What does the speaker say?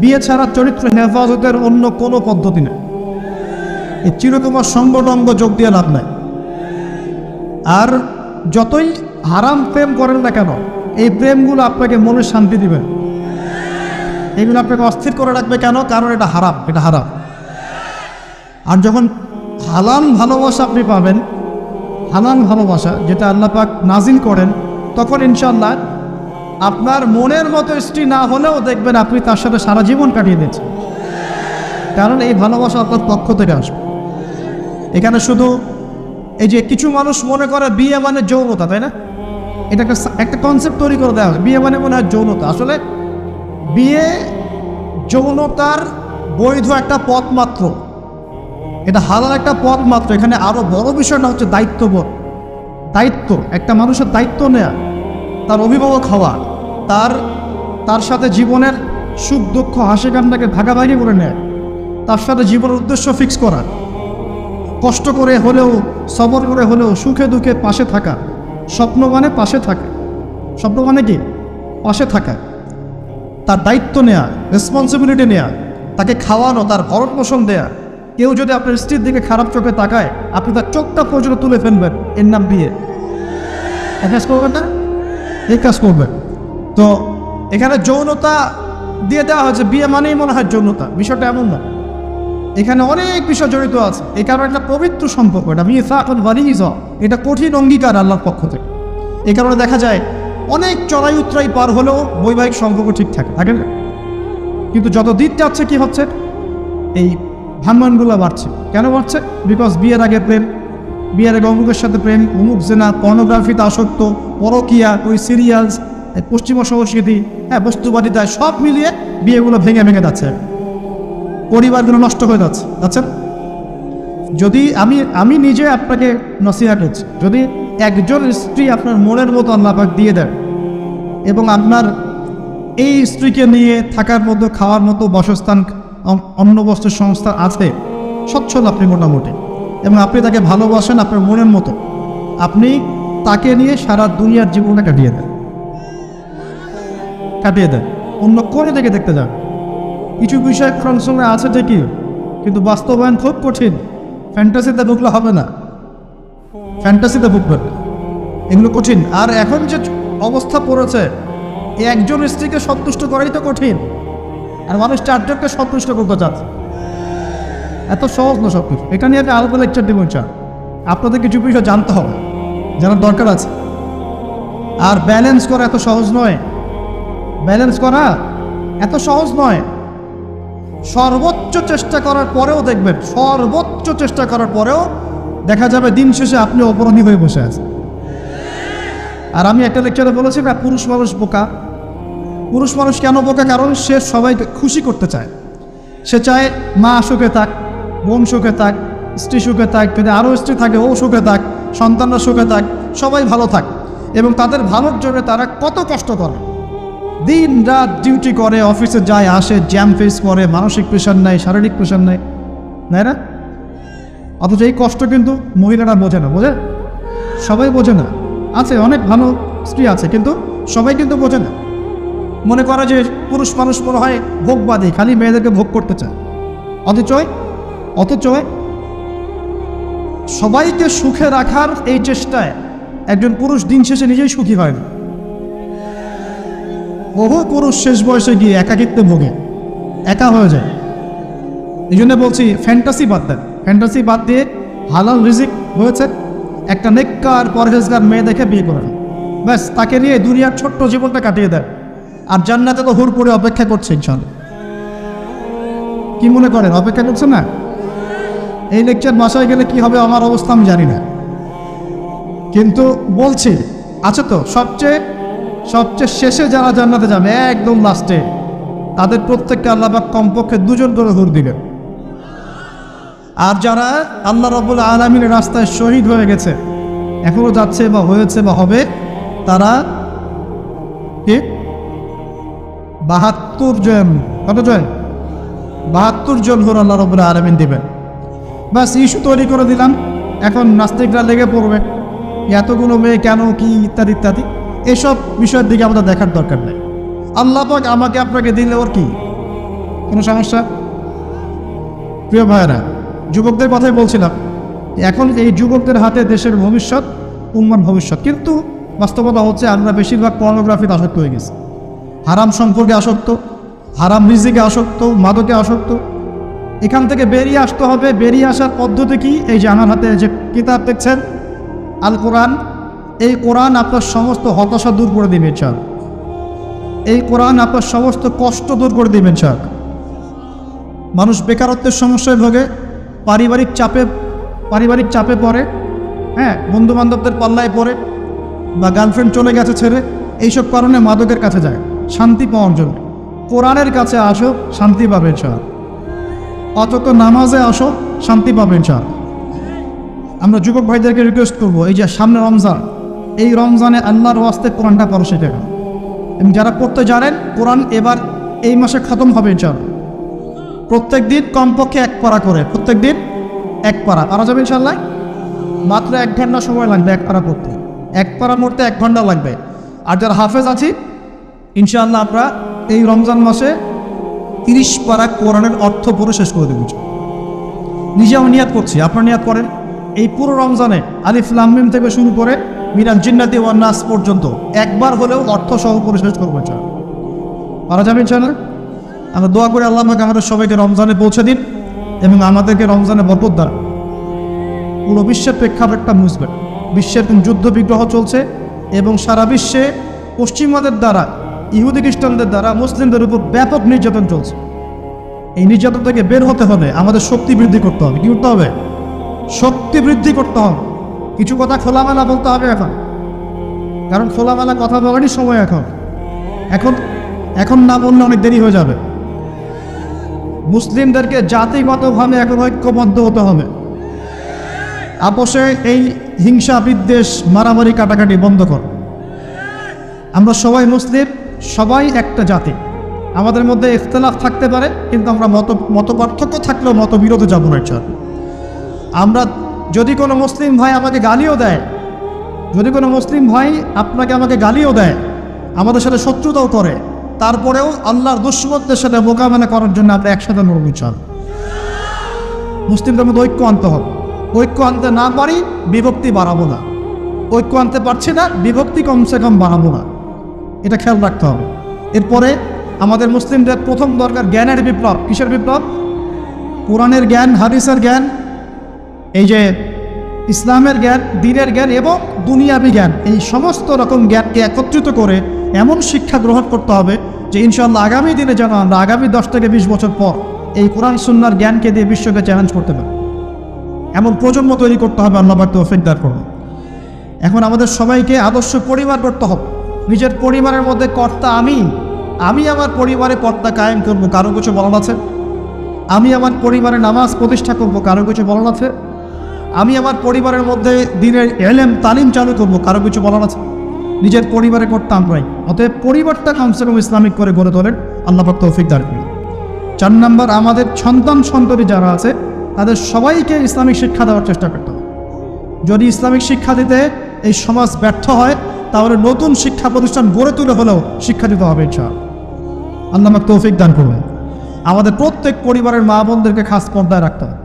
বিয়ে ছাড়া চরিত্র হেফাজতের অন্য কোনো পদ্ধতি নেই। এই চিরকুমার সঙ্গটঙ্গ যোগ দিয়ে লাভ নাই। আর যতই হারাম প্রেম করেন না কেন, এই প্রেমগুলো আপনাকে মনে শান্তি দিবে এগুলো আপনাকে অস্থির করে রাখবে কেন? কারণ এটা হারাম এটা হারাম। আর যখন হালাল ভালোবাসা আপনি পাবেন, হালাল ভালোবাসা যেটা আল্লাহ পাক নাজিল করেন, তখন ইনশাল্লাহ আপনার মনের মতো স্ত্রী না হলেও দেখবেন আপনি তার সাথে সারা জীবন কাটিয়ে দিয়েছেন। কারণ এই ভালোবাসা আপনার পক্ষ থেকে আসবে। এখানে শুধু এই যে কিছু মানুষ মনে করে বিয়ে মানে যৌনতা, তাই না? এটা একটা কনসেপ্ট তৈরি করে দেওয়া বিয়ে মানে মনে হয় যৌনতা। আসলে বিয়ে যৌনতার বৈধ একটা পথ মাত্র। এটা হালাল একটা পথ মাত্র। এখানে আরও বড় বিষয়টা হচ্ছে দায়িত্ববোধ। দায়িত্ব, একটা মানুষের দায়িত্ব নেয়া, তার অভিভাবক হওয়া। তার তার সাথে জীবনের সুখ, দুঃখ, হাসি কান্নাকে ভাগাভাগি করে নেয়। তার সাথে জীবনের উদ্দেশ্য ফিক্স করা। কষ্ট করে হলেও, সবর করে হলেও, সুখে দুঃখে পাশে থাকা। স্বপ্ন মানে পাশে থাকা। স্বপ্ন মানে কি? পাশে থাকা। তার দায়িত্ব নেয়া রেসপন্সিবিলিটি নেয়া, তাকে খাওয়ানো, তার ভরণ পোষণ দেয়া। কেউ যদি আপনার স্ত্রীর দিকে খারাপ চোখে তাকায়, আপনি তার চোখটা পর্যন্ত তুলে ফেলবেন। এর নাম বিয়ে। এই কাজ করবেন না? এই কাজ করবেন। তো এখানে যৌনতা দিয়ে দেওয়া হয়েছে, বিয়ে মানেই মনে হয় যৌনতা, বিষয়টা এমন না। এখানে অনেক বিষয় জড়িত আছে, এই কারণে একটা পবিত্র সম্পর্ক, এটা মিসা এখন বানিয়ে এটা কঠিন অঙ্গীকার আল্লাহর পক্ষ থেকে। এই কারণে দেখা যায়, অনেক চড়াই উত্তরাই পার হলেও বৈবাহিক সম্পর্ক ঠিক থাকে থাকে না। কিন্তু যত দিন যাচ্ছে কি হচ্ছে, এই ভাঙ্গনগুলো বাড়ছে। কেন বাড়ছে? বিকজ বিয়ের আগে প্রেম, বিয়ের আগে অমুকের সাথে প্রেম, অমুক জেনা পর্নোগ্রাফিতে আসক্ত, পরকিয়া, ওই সিরিয়ালস পশ্চিমা সংস্কৃতি হ্যাঁ বস্তুবাদিতা সব মিলিয়ে বিয়েগুলো ভেঙে ভেঙে যাচ্ছে। পরিবারগুলো নষ্ট হয়ে যাচ্ছে, যাচ্ছেন? যদি আমি আমি নিজে আপনাকে নসিহা করছি, যদি একজন স্ত্রী আপনার মনের মতো আল্লাপাক দিয়ে দেন এবং আপনার এই স্ত্রীকে নিয়ে থাকার মতো খাওয়ার মতো বাসস্থান অ- অন্ন বস্ত্রের সংস্থা আছে, সচ্ছল আপনি মোটামুটি, এবং আপনি তাকে ভালোবাসেন আপনার মনের মতো, আপনি তাকে নিয়ে সারা দুনিয়ার জীবনটা কাটিয়ে দেন। কাটিয়ে দেয়। অন্য করে থেকে দেখতে যান। কিছু বিষয় সঙ্গে আছে ঠিকই, কিন্তু বাস্তবায়ন খুব কঠিন। ফ্যান্টাসিতে ঢুকলে হবে না। ফ্যান্টাসিতে ঢুকবেন না। এগুলো কঠিন। আর এখন যে অবস্থা পড়েছে একজন স্ত্রীকে সন্তুষ্ট করাই তো কঠিন। আর মানুষ চারজনকে সন্তুষ্ট করতে চাচ্ছে। এত সহজ না সব কিছু এটা নিয়ে আমি আলাদা লেকচার দেবো চান আপনাদের কিছু বিষয় জানতে হবে, জানার দরকার আছে। আর ব্যালেন্স করা এত সহজ নয়। ব্যালেন্স করা এত সহজ নয়। সর্বোচ্চ চেষ্টা করার পরেও দেখবেন, সর্বোচ্চ চেষ্টা করার পরেও দেখা যাবে দিন শেষে আপনি অপরাধী হয়ে বসে আছেন। আর আমি একটা লেকচারে বলেছি না পুরুষ মানুষ বোকা। পুরুষ মানুষ কেন বোকা? কারণ সে সবাইকে খুশি করতে চায়। সে চায় মা সুখে থাক, বোন সুখে থাক, স্ত্রী সুখে থাক, যদি আরও স্ত্রী থাকে, ও সুখে থাক, সন্তানরা সুখে থাক, সবাই ভালো থাক। এবং তাদের ভালোর জন্য তারা কত কষ্ট করে। দিন রাত ডিউটি করে অফিসে যায়, আসে জ্যাম ফেস করে, মানসিক প্রেশার নেয়, শারীরিক প্রেশার নেয়। নেয় না? অথচ এই কষ্ট কিন্তু মহিলারা বোঝে না, বোঝে? সবাই বোঝে না। আছে, অনেক ভালো স্ত্রী আছে, কিন্তু সবাই কিন্তু বোঝে না। মনে করে যে পুরুষ মানুষ মনে হয় ভোগবাদী, খালি মেয়েদেরকে ভোগ করতে চায়। অথচ অথচ সবাইকে সুখে রাখার এই চেষ্টায় একজন পুরুষ দিন শেষে নিজেই সুখী হয় না। বহু পুরুষ শেষ বয়সে গিয়ে একাকিত্বে ভোগে, একা হয়ে যায়। এই জন্য বলছি ফ্যান্টাসি বাদ দেন। ফ্যান্টাসি বাদ দিয়ে হালাল রিজিক হয়েছে, একটা নেককার পরহেজগার মেয়ে দেখে বিয়ে করেন ব্যাস, তাকে নিয়ে দুনিয়ার ছোট্ট জীবনটা কাটিয়ে দেয় আর জান্নাতে তো হুড়পুরে অপেক্ষা করছে ইনশাল্লাহ কি মনে করেন, অপেক্ষা করছে না? এই লেকচার বাসায় গেলে কি হবে আমার অবস্থা আমি জানি না। কিন্তু বলছি, আছে তো, সবচেয়ে সবচেয়ে শেষে যারা জান্নাতে যাবে, একদম লাস্টে, তাদের প্রত্যেককে আল্লাহ পাক কমপক্ষে দুজন করে হুর দিবেন। আর যারা আল্লাহ রবুল আলমিনের রাস্তায় শহীদ হয়ে গেছে, এখনও যাচ্ছে বা হয়েছে বা হবে, তারা কি? বাহাত্তর জন, কত জন? বাহাত্তর জন হুর আল্লাহ রবুল আলমিন দিবেন। ব্যাস, ইস্যু তৈরি করে দিলাম। এখন নাস্তিকরা লেগে পড়বে। এতগুলো মেয়ে কেন, কি ইত্যাদি ইত্যাদি। এসব বিষয়ের দিকে আমাদের দেখার দরকার নেই। আল্লাহ পাক আমাকে আপনাকে দিলে ওর কি? কোনো সমস্যা? প্রিয় ভাইয়েরা, যুবকদের কথাই বলছিলাম, এখন এই যুবকদের হাতে দেশের ভবিষ্যৎ, উম্মার ভবিষ্যৎ। কিন্তু বাস্তবতা হচ্ছে আমরা বেশিরভাগ পর্নোগ্রাফিতে আসক্ত হয়ে গেছি। হারাম সম্পর্কে আসক্ত, হারাম রিজিকে আসক্ত, মাদকে আসক্ত। এখান থেকে বেরিয়ে আসতে হবে, বেরিয়ে আসার পদ্ধতি কি? এই যে আমার হাতে যে কিতাব দেখছেন আল কোরআন এই কোরআন আপনার সমস্ত হতাশা দূর করে দিবে চাক এই কোরআন আপনার সমস্ত কষ্ট দূর করে দিবেন চাক মানুষ বেকারত্বের সমস্যায় ভোগে, পারিবারিক চাপে পারিবারিক চাপে পড়ে হ্যাঁ বন্ধু বান্ধবদের পাল্লায় পড়ে, বা গার্লফ্রেন্ড চলে গেছে ছেড়ে, এইসব কারণে মাদকের কাছে যায়, শান্তি পাওয়ার জন্য। কোরআনের কাছে আসো, শান্তি পাবেন চাক অথচ নামাজে আসো, শান্তি পাবেন চাক আমরা যুবক ভাইদেরকে রিকোয়েস্ট করব, এই যে সামনে রমজান এই রমজানে আল্লাহর ওয়াস্তে কোরআনটা পড়ো সেটা। এবং যারা পড়তে জানেন, কোরআন এবার এই মাসে খতম হবে ইনশাআল্লাহ। প্রত্যেক দিন কমপক্ষে এক পারা করে, প্রত্যেক দিন এক পারা। পারা যাবে ইনশাল্লাহ মাত্র এক ঘণ্টা সময় লাগবে এক পারা পড়তে। এক পারা পড়তে এক ঘণ্টা লাগবে। আর যারা হাফেজ আছি, ইনশাআল্লাহ আমরা এই রমজান মাসে তিরিশ পারা কোরআনের অর্থ পড়ে শেষ করে দেবো নিজে আমি নিয়াত করছি, আপনার নিয়াত করেন। এই পুরো রমজানে আলিফ লামিম থেকে শুরু করে মিরান জিন্নাতি ওয়ান নাস পর্যন্ত একবার হলেও অর্থ সহ করে শেষ করব ইনশাআল্লাহ পারা যাবে ইনশাআল্লাহ? আমরা দোয়া করে আল্লাহ আমাকে আমাদের সবাইকে রমজানে পৌঁছে দিন এবং আমাদেরকে রমজানে বরকত দ্বারা পুরো বিশ্বের প্রেক্ষাপটটা বুঝবেন বিশ্বের যুদ্ধ বিগ্রহ চলছে এবং সারা বিশ্বে পশ্চিমাদের দ্বারা, ইহুদি খ্রিস্টানদের দ্বারা, মুসলিমদের উপর ব্যাপক নির্যাতন চলছে। এই নির্যাতন থেকে বের হতে হলে আমাদের শক্তি বৃদ্ধি করতে হবে। কি করতে হবে? শক্তি বৃদ্ধি করতে হবে। কিছু কথা খোলামেলা বলতে হবে এখন। কারণ খোলামেলা কথা বলারই সময় এখন। এখন এখন না বললে অনেক দেরি হয়ে যাবে। মুসলিমদেরকে জাতিগতভাবে এখন ঐক্যবদ্ধ হতে হবে। আপোষে এই হিংসা, বিদ্বেষ, মারামারি, কাটাকাটি বন্ধ কর। আমরা সবাই মুসলিম, সবাই একটা জাতি। আমাদের মধ্যে ইখতলাফ থাকতে পারে, কিন্তু আমরা মত মত পার্থক্য থাকলেও মত বিরোধে যাব না আমরা যদি কোনো মুসলিম ভাই আমাকে গালিও দেয়, যদি কোনো মুসলিম ভাই আপনাকে আমাকে গালিও দেয়, আমাদের সাথে শত্রুতাও করে, তারপরেও আল্লাহর দুশ্মনদের সাথে মোকাবেলা করার জন্য আমরা একসাথে লড়ব চাল মুসলিমদের মধ্যে ঐক্য আনতে হবে। ঐক্য আনতে না পারি, বিভক্তি বাড়াবো না। ঐক্য আনতে পারছি না, বিভক্তি কমসে কম বাড়াবো না। এটা খেয়াল রাখতে হবে। এরপরে আমাদের মুসলিমদের প্রথম দরকার জ্ঞানের বিপ্লব। কিসের বিপ্লব? কোরআনের জ্ঞান, হাদিসের জ্ঞান এই যে ইসলামের জ্ঞান, দিনের জ্ঞান এবং দুনিয়াবি জ্ঞান, এই সমস্ত রকম জ্ঞানকে একত্রিত করে এমন শিক্ষা গ্রহণ করতে হবে যে ইনশাল্লাহ আগামী দিনে যেন আমরা আগামী দশ থেকে বিশ বছর পর এই কোরআন সুন্নার জ্ঞানকে দিয়ে বিশ্বকে চ্যালেঞ্জ করতে পারি। এমন প্রজন্ম তৈরি করতে হবে আল্লাহ বাক তৌফিকদার করুন। এখন আমাদের সবাইকে আদর্শ পরিবার করতে হবে। নিজের পরিবারের মধ্যে কর্তা আমি আমি আমার পরিবারে কর্তা কায়েম করব, কারও কিছু বলার আছে? আমি আমার পরিবারে নামাজ প্রতিষ্ঠা করব, কারও কিছু বলার আছে? আমি আমার পরিবারের মধ্যে দিনের এলেম, তালিম চালু করব, কারও কিছু বলার আছে? নিজের পরিবারে করতাম আমরাই অতএব পরিবারটা কমসে কম ইসলামিক করে গড়ে তোলেন। আল্লাপাক তৌফিক দান করুন। চার নম্বর, আমাদের সন্তান সন্ততি যারা আছে, তাদের সবাইকে ইসলামিক শিক্ষা দেওয়ার চেষ্টা করতে হবে। যদি ইসলামিক শিক্ষা দিতে এই সমাজ ব্যর্থ হয়, তাহলে নতুন শিক্ষা প্রতিষ্ঠান গড়ে তুলে হলেও শিক্ষা দিতে হবে ইচ্ছা আল্লাহ তৌফিক দান করবেন আমাদের প্রত্যেক পরিবারের মা বোনদেরকে খাস পর্দায় রাখতে হবে।